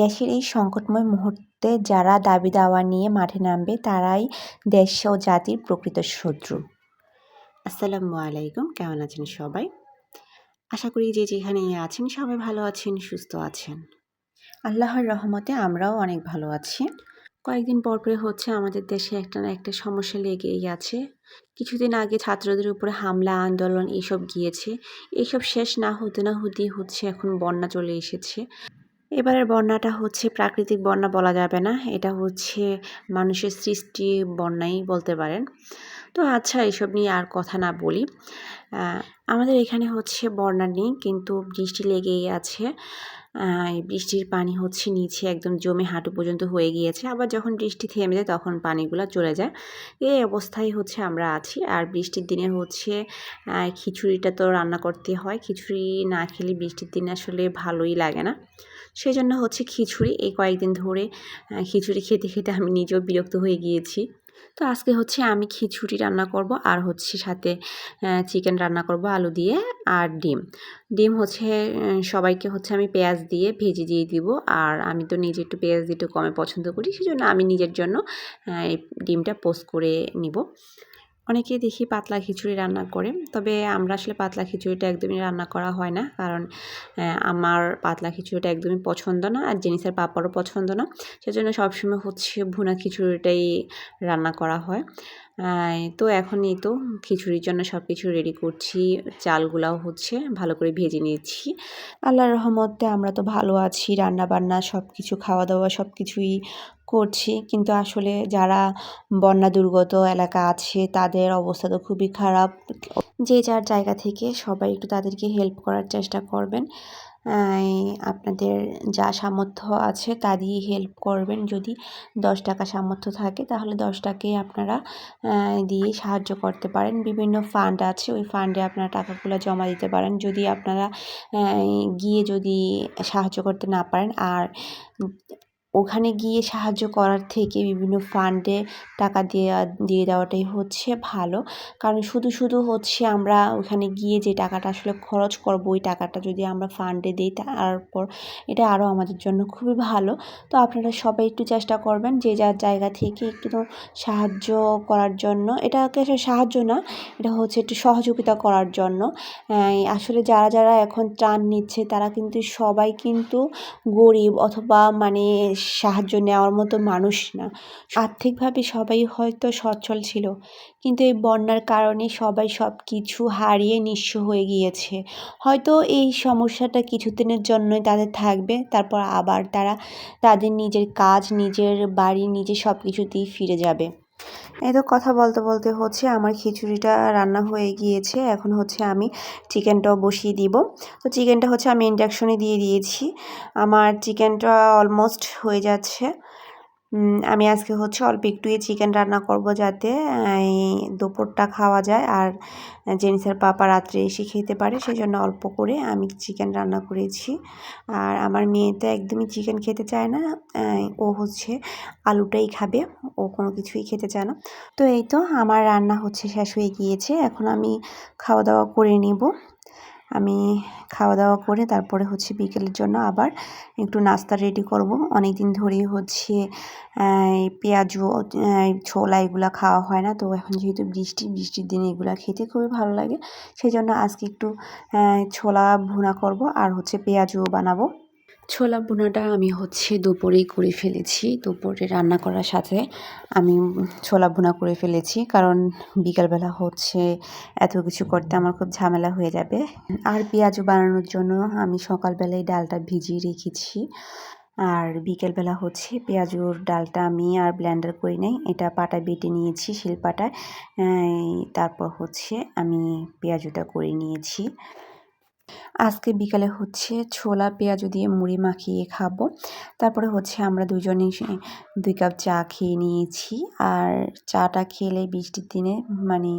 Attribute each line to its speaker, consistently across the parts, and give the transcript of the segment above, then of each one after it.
Speaker 1: দেশের এই সংকটময় মুহূর্তে যারা দাবি দাওয়া নিয়ে মাঠে নামবে, তারাই দেশ ও জাতির প্রকৃত শত্রু। আসসালামু আলাইকুম, কেমন আছেন সবাই? আশা করি যে যেখানে আছেন সবাই ভালো আছেন, সুস্থ আছেন। আল্লাহর রহমতে আমরাও অনেক ভালো আছি। কয়েকদিন পর পরে হচ্ছে আমাদের দেশে একটা না একটা সমস্যা লেগেই আছে। কিছুদিন আগে ছাত্রদের উপরে হামলা, আন্দোলন এইসব গিয়েছে। এইসব শেষ না হতে না হতেই হচ্ছে, এখন বন্যা চলে এসেছে। এবারের বন্যাটা হচ্ছে প্রাকৃতিক বন্যা বলা যাবে না, এটা হচ্ছে মানুষের সৃষ্টি বন্যাই বলতে পারেন। তো আচ্ছা এসব নিয়ে আর কথা না বলি। আমাদের এখানে হচ্ছে বন্যা নেই, কিন্তু বৃষ্টি লেগেই আছে। বৃষ্টির পানি হচ্ছে নিচে একদম জমে হাঁটু পর্যন্ত হয়ে গিয়েছে। আবার যখন বৃষ্টি থেমে যায় তখন পানিগুলো চলে যায়। এই অবস্থায় হচ্ছে আমরা আছি। আর বৃষ্টির দিনে হচ্ছে খিচুড়িটা তো রান্না করতে হয়। খিচুড়ি না খেলে বৃষ্টির দিনে আসলে ভালোই লাগে না। সেই জন্য হচ্ছে খিচুড়ি। এই কয়েকদিন ধরে খিচুড়ি খেতে খেতে আমি নিজেও বিরক্ত হয়ে গিয়েছি। তো আজকে হচ্ছে আমি খিচুড়ি রান্না করব আর হচ্ছে সাথে চিকেন রান্না করব আলু দিয়ে আর ডিম। ডিম হচ্ছে সবাইকে হচ্ছে আমি পেঁয়াজ দিয়ে ভেজে দিয়ে দিব আর আমি তো নিজে একটু পেঁয়াজ দিয়ে একটু কমে পছন্দ করি, সেজন্য আমি নিজের জন্য ডিমটা পোস্ট করে নিব। অনেকেই দেখি পাতলা খিচুড়ি রান্না করে, তবে আমরা আসলে পাতলা খিচুড়িটা একদমই রান্না করা হয় না। কারণ আমার পাতলা খিচুড়িটা একদমই পছন্দ না আর জেনিসের পাপারও পছন্দ না। সেজন্য সবসময় হচ্ছে ভুনা খিচুড়িটাই রান্না করা হয়। তো এখনই তো খিচুড়ির জন্য সব কিছু রেডি করছি। চালগুলাও হচ্ছে ভালো করে ভেজে নিচ্ছি। আল্লাহর রহমতে আমরা তো ভালো আছি। রান্না বান্না সব কিছু খাওয়া দাওয়া সব কিছুই করছি। কিন্তু আসলে যারা বন্যা দুর্গত এলাকা আছে, তাদের অবস্থা তো খুবই খারাপ। যে যার জায়গা থেকে সবাই একটু তাদেরকে হেল্প করার চেষ্টা করবেন। আপনাদের যা সামর্থ্য আছে তা দিয়ে হেল্প করবেন। যদি দশ টাকা সামর্থ্য থাকে, তাহলে দশ টাকাই আপনারা দিয়ে সাহায্য করতে পারেন। বিভিন্ন ফান্ড আছে, ওই ফান্ডে আপনারা টাকাগুলো জমা দিতে পারেন। যদি আপনারা গিয়ে যদি সাহায্য করতে না পারেন, আর ওখানে গিয়ে সাহায্য করার থেকে বিভিন্ন ফান্ডে টাকা দেওয়া দিয়ে দেওয়াটাই হচ্ছে ভালো। কারণ শুধু শুধু হচ্ছে আমরা ওখানে গিয়ে যে টাকাটা আসলে খরচ করব, ওই টাকাটা যদি আমরা ফান্ডে দিই তারপর এটা আরও আমাদের জন্য খুবই ভালো। তো আপনারা সবাই একটু চেষ্টা করবেন যে যার জায়গা থেকে একটু সাহায্য করার জন্য। এটাকে সাহায্য না, এটা হচ্ছে একটু সহযোগিতা করার জন্য। আসলে যারা যারা এখন ত্রাণ নিচ্ছে তারা কিন্তু সবাই কিন্তু গরিব অথবা মানে সাহায্য নেওয়ার মতো মানুষ না। আর্থিকভাবে সবাই হয়তো সচ্ছল ছিল, কিন্তু এই বন্যার কারণে সবাই সব কিছু হারিয়ে নিঃস্ব হয়ে গিয়েছে। হয়তো এই সমস্যাটা কিছুদিনের জন্যই তাদের থাকবে, তারপর আবার তারা তাদের নিজের কাজ, নিজের বাড়ি নিজে সব কিছুতেই ফিরে যাবে। এই তো কথা বলতে বলতে হচ্ছে আমার খিচুড়িটা রান্না হয়ে গিয়েছে। এখন হচ্ছে আমি চিকেনটাও বসিয়ে দিব। তো চিকেনটা হচ্ছে আমি ইন্ডাকশনে দিয়ে দিয়েছি। আমার চিকেনটা অলমোস্ট হয়ে যাচ্ছে। আমি আজকে হচ্ছে অল্প একটুই চিকেন রান্না করব যাতে দুপুরটা খাওয়া যায়। আর জেনিসের পাপা রাত্রে এসে খেতে পারে সেই জন্য অল্প করে আমি চিকেন রান্না করেছি। আর আমার মেয়ে তো একদমই চিকেন খেতে চায় না ও হচ্ছে আলুটাই খাবে, ও কোনো কিছুই খেতে চায় না। তো এই তো, আমার রান্না হচ্ছে শেষ হয়ে গিয়েছে। এখন আমি খাওয়া দাওয়া করে নিব। আমি খাওয়া দাওয়া করে তারপরে হচ্ছে বিকেলের জন্য আবার একটু নাস্তা রেডি করব। অনেক দিন ধরেই হচ্ছে পেঁয়াজু ছোলা এগুলো খাওয়া হয় না। তো এখন যেহেতু বৃষ্টি, বৃষ্টির দিনে এগুলো খেতে খুবই ভালো লাগে। সেই জন্য আজকে একটু ছোলা ভুনা করব আর হচ্ছে পেঁয়াজুও বানাবো। ছোলা বোনাটা আমি হচ্ছে দুপুরেই করে ফেলেছি, দুপুরে রান্না করার সাথে আমি ছোলা বোনা করে ফেলেছি, কারণ বিকালবেলা হচ্ছে এত কিছু করতে আমার খুব ঝামেলা হয়ে যাবে। আর পেঁয়াজও বানানোর জন্য আমি সকালবেলায় ডালটা ভিজিয়ে রেখেছি, আর বিকেলবেলা হচ্ছে পেঁয়াজুর ডালটা আমি আর ব্ল্যান্ডার করি নাই, এটা পাটায় বেটে নিয়েছি শিলপাটায় তারপর হচ্ছে আমি পেঁয়াজুটা করে নিয়েছি। আজকে বিকালে হচ্ছে ছোলা, পেঁয়াজ দিয়ে মুড়ি মাখিয়ে খাব। তারপরে হচ্ছে আমরা দুজনেই দুই কাপ চা খেয়ে নিয়েছি। আর চাটা খেলে বৃষ্টির দিনে মানে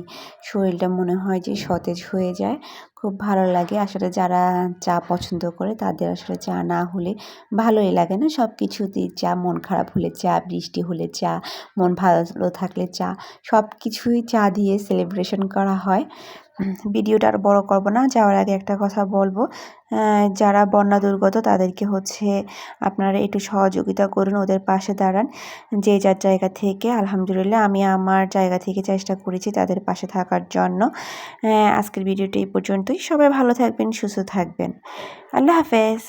Speaker 1: শরীরটা মনে হয় যে সতেজ হয়ে যায়। খুব ভালো লাগে। আসলে যারা চা পছন্দ করে তাদের আসলে চা না হলে ভালোই লাগে না। সব কিছুতেই চা, মন খারাপ হলে চা, বৃষ্টি হলে চা, মন ভালো থাকলে চা সব কিছুই চা দিয়ে সেলিব্রেশন করা হয়। ভিডিওটা আর বড় করব না। যাওয়ার আগে একটা কথা বলব। যারা বন্যা দুর্গত তাদেরকে হচ্ছে আপনারা একটু সহযোগিতা করুন, ওদের পাশে দাঁড়ান। যে যার জায়গা থেকে, আলহামদুলিল্লাহ আমি আমার জায়গা থেকে চেষ্টা করেছি তাদের পাশে থাকার জন্য। আজকের ভিডিওটি এই পর্যন্তই। সবাই ভালো থাকবেন, সুস্থ থাকবেন। আল্লাহ হাফেজ।